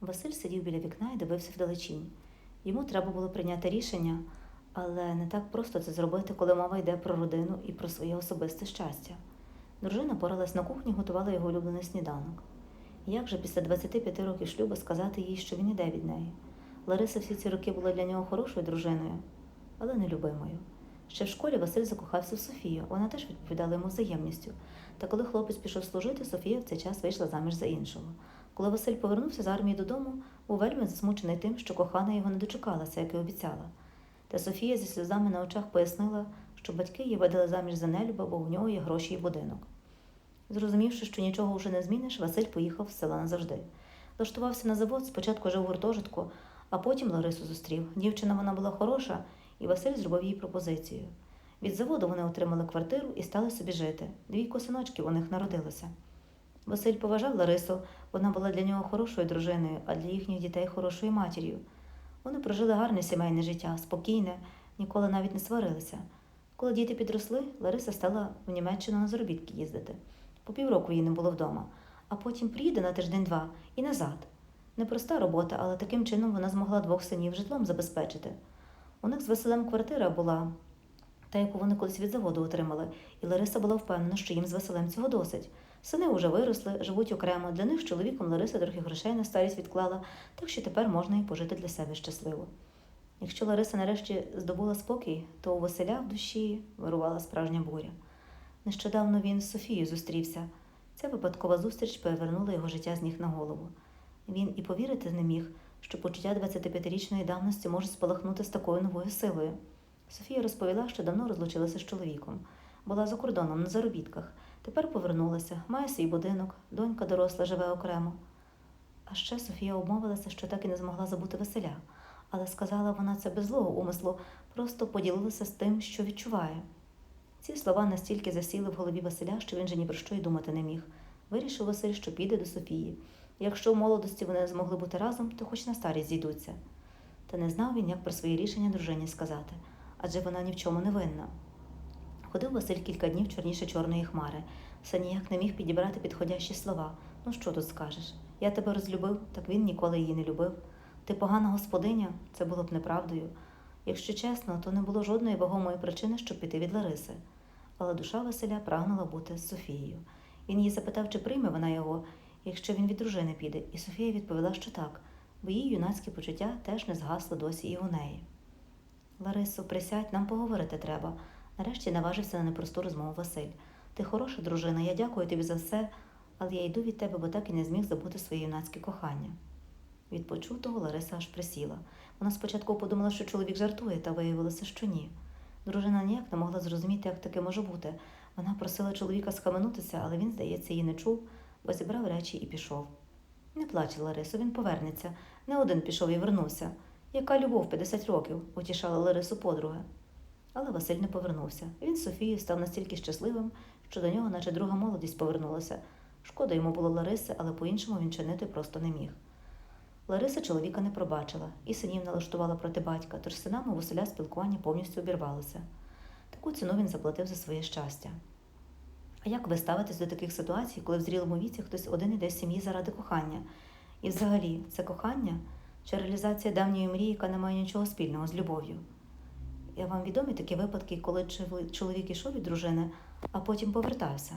Василь сидів біля вікна і дивився вдалечінь. Йому треба було прийняти рішення, але не так просто це зробити, коли мова йде про родину і про своє особисте щастя. Дружина поралась на кухні, готувала його улюблений сніданок. Як же після 25 років шлюбу сказати їй, що він іде від неї? Лариса всі ці роки була для нього хорошою дружиною, але нелюбимою. Ще в школі Василь закохався в Софію, вона теж відповідала йому взаємністю. Та коли хлопець пішов служити, Софія в цей час вийшла заміж за іншого. Коли Василь повернувся з армії додому, був вельми засмучений тим, що кохана його не дочекалася, як і обіцяла. Та Софія зі сльозами на очах пояснила, що батьки її видали заміж за нелюба, бо у нього є гроші і будинок. Зрозумівши, що нічого вже не зміниш, Василь поїхав з села назавжди. Влаштувався на завод, спочатку жив у гуртожитку, а потім Ларису зустрів. Дівчина вона була хороша, і Василь зробив їй пропозицію. Від заводу вони отримали квартиру і стали собі жити. Двійко синочків у них народилося. Василь поважав Ларису, вона була для нього хорошою дружиною, а для їхніх дітей хорошою матір'ю. Вони прожили гарне сімейне життя, спокійне, ніколи навіть не сварилися. Коли діти підросли, Лариса стала в Німеччину на заробітки їздити. По півроку її не було вдома, а потім приїде на тиждень-два і назад. Непроста робота, але таким чином вона змогла двох синів житлом забезпечити. У них з Василем квартира була, та яку вони колись від заводу отримали, і Лариса була впевнена, що їм з Василем цього досить. Сини вже виросли, живуть окремо. Для них з чоловіком Лариса трохи грошей на старість відклала, так що тепер можна і пожити для себе щасливо. Якщо Лариса нарешті здобула спокій, то у Василя в душі вирувала справжня буря. Нещодавно він з Софією зустрівся. Ця випадкова зустріч перевернула його життя з ніг на голову. Він і повірити не міг, що почуття 25-річної давності можуть спалахнути з такою новою силою. Софія розповіла, що давно розлучилася з чоловіком, була за кордоном на заробітках, тепер повернулася, має свій будинок, донька доросла живе окремо. А ще Софія обмовилася, що так і не змогла забути Василя, але сказала вона це без злого умислу, просто поділилася з тим, що відчуває. Ці слова настільки засіли в голові Василя, що він же ні про що й думати не міг. Вирішив Василь, що піде до Софії. Якщо в молодості вони не змогли бути разом, то хоч на старість зійдуться. Та не знав він, як про своє рішення дружині сказати, адже вона ні в чому не винна. Ходив Василь кілька днів чорніше чорної хмари, все ніяк не міг підібрати підходящі слова. Ну що тут скажеш? Я тебе розлюбив, так він ніколи її не любив. Ти погана господиня, це було б неправдою. Якщо чесно, то не було жодної вагомої причини, щоб піти від Лариси. Але душа Василя прагнула бути з Софією. Він її запитав, чи прийме вона його, якщо він від дружини піде, і Софія відповіла, що так, бо її юнацькі почуття теж не згасли досі і у неї. Ларисо, присядь, нам поговорити треба. Нарешті наважився на непросту розмову Василь. Ти хороша дружина, я дякую тобі за все, але я йду від тебе, бо так і не зміг забути своє юнацьке кохання. Від почутого Лариса аж присіла. Вона спочатку подумала, що чоловік жартує, та виявилося, що ні. Дружина ніяк не могла зрозуміти, як таке може бути. Вона просила чоловіка схаменутися, але він, здається, її не чув, бо зібрав речі і пішов. Не плач, Ларисо, він повернеться. Не один пішов і вернувся. Яка любов 50 років, утішала Ларису подруга. Але Василь не повернувся. Він з Софією став настільки щасливим, що до нього, наче друга молодість, повернулася. Шкода йому було Лариси, але по-іншому він чинити просто не міг. Лариса чоловіка не пробачила і синів налаштувала проти батька, тож синами Василя спілкування повністю обірвалося. Таку ціну він заплатив за своє щастя. А як ви ставитесь до таких ситуацій, коли в зрілому віці хтось один іде з сім'ї заради кохання? І взагалі, це кохання чи реалізація давньої мрії, яка не має нічого спільного з любов'ю? Я вам відомі такі випадки, коли чоловік ішов від дружини, а потім повертався.